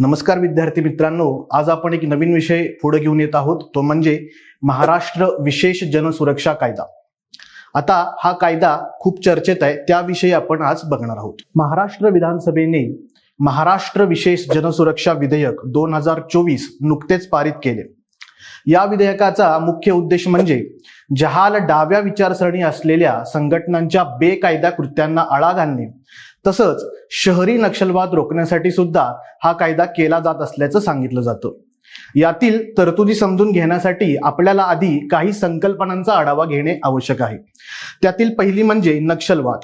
नमस्कार विद्यार्थी मित्रांनो आज आपण एक नवीन विषय पुढे घेऊन येत आहोत. तो म्हणजे महाराष्ट्र विशेष जनसुरक्षा कायदा. आता हा कायदा खूप चर्चेत आहे. त्याविषयी आपण आज बघणार आहोत. महाराष्ट्र विधानसभेने महाराष्ट्र विशेष जनसुरक्षा विधेयक दोन हजार चोवीस नुकतेच पारित केले. या विधेयकाचा मुख्य उद्देश म्हणजे जहाल डाव्या विचारसरणी असलेल्या संघटनांच्या बेकायदा कृत्यांना आळा घालणे. तसंच शहरी नक्षलवाद रोखण्यासाठी सुद्धा हा कायदा केला जात असल्याचं सांगितलं जातं. यातील तरतुदी समजून घेण्यासाठी आपल्याला आधी काही संकल्पनांचा आढावा घेणे आवश्यक आहे. त्यातील पहिली म्हणजे नक्षलवाद.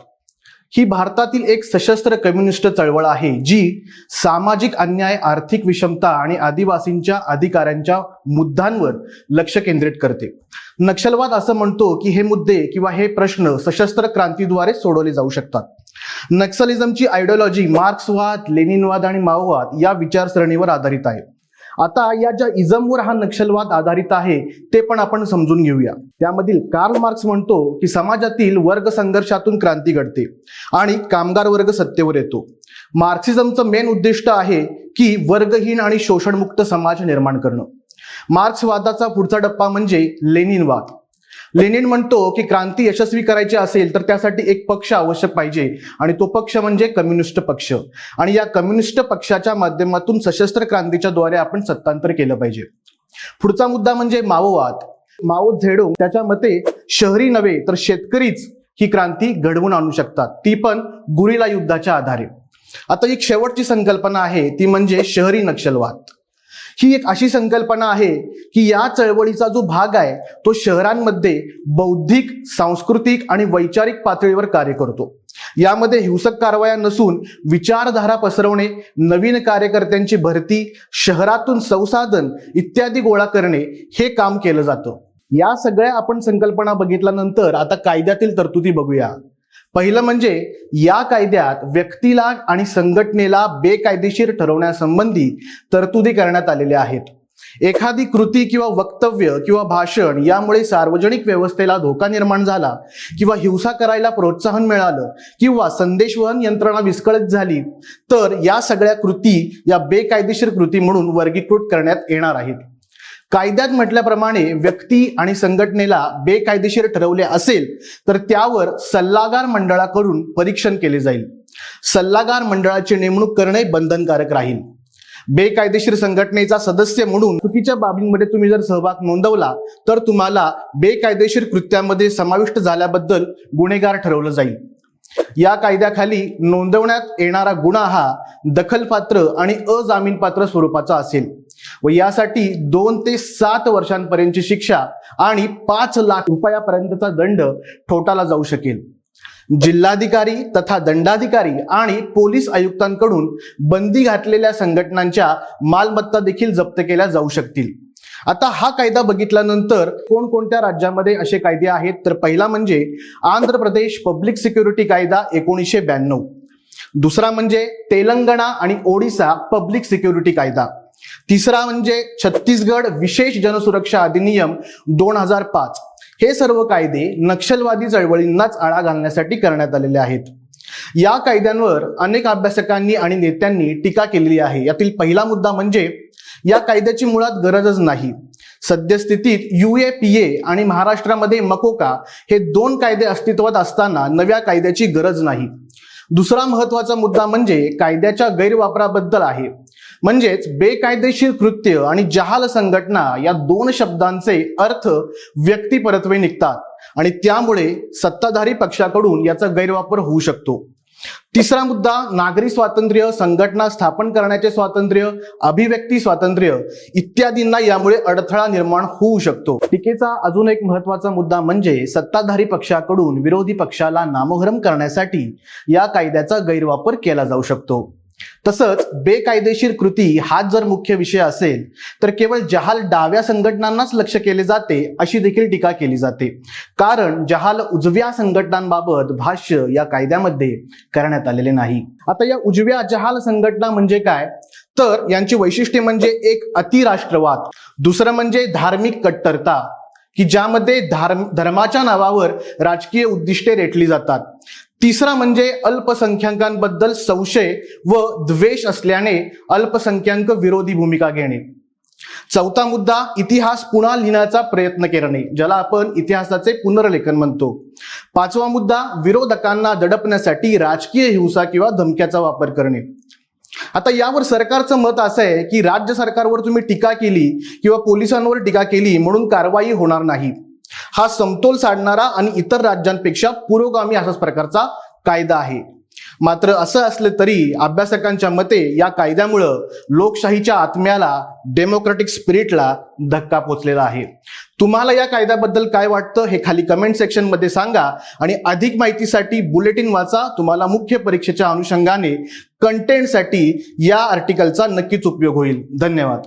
ही भारतातील एक सशस्त्र कम्युनिस्ट चळवळ आहे जी सामाजिक अन्याय आर्थिक विषमता आणि आदिवासींच्या अधिकाऱ्यांच्या मुद्द्यांवर लक्ष केंद्रित करते. नक्षलवाद असं म्हणतो की हे मुद्दे किंवा हे प्रश्न सशस्त्र क्रांतीद्वारे सोडवले जाऊ शकतात. नक्सलिझमची आयडिओलॉजी मार्क्सवाद लेनिनवाद आणि माओवाद या विचारसरणीवर आधारित आहे. आता या ज्या इझमवर हा नक्षलवाद आधारित आहे ते पण आपण समजून घेऊया. त्यामधील कार्ल मार्क्स म्हणतो की समाजातील वर्ग संघर्षातून क्रांती घडते आणि कामगार वर्ग सत्तेवर येतो. मार्क्सिझमचं मेन उद्दिष्ट आहे की वर्गहीन आणि शोषणमुक्त समाज निर्माण करणं. मार्क्सवादाचा पुढचा टप्पा म्हणजे लेनिनवाद. लेनिन म्हणतो की क्रांती यशस्वी करायची असेल तर त्यासाठी एक पक्ष आवश्यक पाहिजे. आणि तो पक्ष म्हणजे कम्युनिस्ट पक्ष. आणि या कम्युनिस्ट पक्षाच्या माध्यमातून सशस्त्र क्रांतीच्या द्वारे आपण सत्तांतर केलं पाहिजे. पुढचा मुद्दा म्हणजे माओवाद. माओ झेडो त्याच्या मते शहरी नव्हे तर शेतकरीच ही क्रांती घडवून आणू शकतात. ती पण गुरिला युद्धाच्या आधारे. आता एक शेवटची संकल्पना आहे ती म्हणजे शहरी नक्षलवाद. ही एक अशी संकल्पना आहे की या चळवळीचा जो भाग आहे तो शहरांमध्ये बौद्धिक सांस्कृतिक आणि वैचारिक पातळीवर कार्य करतो. यामध्ये हिंसक कारवाया नसून विचारधारा पसरवणे नवीन कार्यकर्त्यांची भरती शहरातून संसाधन इत्यादी गोळा करणे हे काम केलं जातं. या सगळ्या आपण संकल्पना बघितल्यानंतर आता कायद्यातील तरतुदी बघूया. पहिलं म्हणजे या कायद्यात व्यक्तीला आणि संघटनेला बेकायदेशीर ठरवण्यासंबंधी तरतुदी करण्यात आलेल्या आहेत. एखादी कृती किंवा वक्तव्य किंवा भाषण यामुळे सार्वजनिक व्यवस्थेला धोका निर्माण झाला किंवा हिंसा करायला प्रोत्साहन मिळालं किंवा संदेशवहन यंत्रणा विस्कळीत झाली तर या सगळ्या कृती या बेकायदेशीर कृती म्हणून वर्गीकृत करण्यात येणार आहेत. कायद्यात म्हटल्याप्रमाणे व्यक्ती आणि संघटनेला बेकायदेशीर ठरवले असेल तर त्यावर सल्लागार मंडळाकडून परीक्षण केले जाईल. सल्लागार मंडळाची नेमणूक करणे बंधनकारक राहील. बेकायदेशीर संघटनेचा सदस्य म्हणून चुकीच्या बाबींमध्ये तुम्ही जर सहभाग नोंदवला तर तुम्हाला बेकायदेशीर कृत्यामध्ये समाविष्ट झाल्याबद्दल गुन्हेगार ठरवलं जाईल. या कायद्याखाली नोंदवण्यात येणारा गुन्हा हा दखलपात्र आणि अजामीनपात्र स्वरूपाचा असेल. व यासाठी दोन ते सात वर्षांपर्यंतची शिक्षा आणि पाच लाख रुपयापर्यंतचा दंड ठोठाला जाऊ शकेल. जिल्हाधिकारी तथा दंडाधिकारी आणि पोलीस आयुक्तांकडून बंदी घातलेल्या संघटनांच्या मालमत्ता देखील जप्त केल्या जाऊ शकतील. आता हा कायदा बघितल्यानंतर कोणकोणत्या राज्यामध्ये असे कायदे आहेत? तर पहिला म्हणजे आंध्र प्रदेश पब्लिक सिक्युरिटी कायदा एकोणीसशे ब्याण्णव. दुसरा म्हणजे तेलंगणा आणि ओडिसा पब्लिक सिक्युरिटी कायदा. तिसरा म्हणजे छत्तीसगड विशेष जनसुरक्षा अधिनियम दोन हजार पाच. हे सर्व कायदे नक्षलवादी चळवळींनाच आळा घालण्यासाठी करण्यात आलेले आहेत. या कायद्यांवर अनेक अभ्यासकांनी आणि नेत्यांनी टीका केलेली आहे. यातील पहिला मुद्दा म्हणजे या कायद्याची मुळात गरजच नाही. सद्यस्थितीत युएपीए आणि महाराष्ट्रामध्ये मकोका हे दोन कायदे अस्तित्वात असताना नव्या कायद्याची गरज नाही. दुसरा महत्त्वाचा मुद्दा म्हणजे कायद्याच्या गैरवापराबद्दल आहे. म्हणजेच बेकायदेशीर कृत्य आणि जहाल संघटना या दोन शब्दांचे अर्थ व्यक्तिपरत्वे निघतात आणि त्यामुळे सत्ताधारी पक्षाकडून याचा गैरवापर होऊ शकतो. तिसरा मुद्दा नागरी स्वातंत्र्य संघटना स्थापन करण्याचे स्वातंत्र्य अभिव्यक्ती स्वातंत्र्य इत्यादींना यामुळे अडथळा निर्माण होऊ शकतो. टीकेचा अजून एक महत्त्वाचा मुद्दा म्हणजे सत्ताधारी पक्षाकडून विरोधी पक्षाला नामोहरम करण्यासाठी या कायद्याचा गैरवापर केला जाऊ शकतो. तसंच बेकायदेशीर कृती हाच जर मुख्य विषय असेल तर केवळ जहाल डाव्या संघटनांनाच लक्ष केले जाते अशी देखील टीका केली जाते. कारण जहाल उजव्या संघटनांबाबत भाष्य या कायद्यामध्ये करण्यात आलेले नाही. आता या उजव्या जहाल संघटना म्हणजे काय? तर यांची वैशिष्ट्ये म्हणजे एक अतिराष्ट्रवाद दुसरं म्हणजे धार्मिक कट्टरता की ज्यामध्ये धर्म धर्माच्या नावावर राजकीय उद्दिष्टे रेटली जातात. तिसरा म्हणजे अल्पसंख्याकांबद्दल संशय व द्वेष असल्याने अल्पसंख्याक विरोधी भूमिका घेणे. चौथा मुद्दा इतिहास पुन्हा लिहिण्याचा प्रयत्न करणे ज्याला आपण इतिहासाचे पुनर्लेखन म्हणतो. पाचवा मुद्दा विरोधकांना दडपण्यासाठी राजकीय हिंसा किंवा धमक्याचा वापर करणे. आता यावर सरकारचं मत असं आहे की राज्य सरकारवर तुम्ही टीका केली किंवा पोलिसांवर टीका केली म्हणून कारवाई होणार नाही. हा समतोल साधणारा आणि इतर राज्यांपेक्षा पुरोगामी अशाच प्रकारचा कायदा आहे. मात्र असं असलं तरी अभ्यासकांच्या मते या कायद्यामुळं लोकशाहीच्या आत्म्याला डेमोक्रॅटिक स्पिरिटला धक्का पोचलेला आहे. तुम्हाला या कायद्याबद्दल काय वाटतं हे खाली कमेंट सेक्शनमध्ये सांगा आणि अधिक माहितीसाठी बुलेटिन वाचा. तुम्हाला मुख्य परीक्षेच्या अनुषंगाने कंटेंटसाठी या आर्टिकलचा नक्कीच उपयोग होईल. धन्यवाद.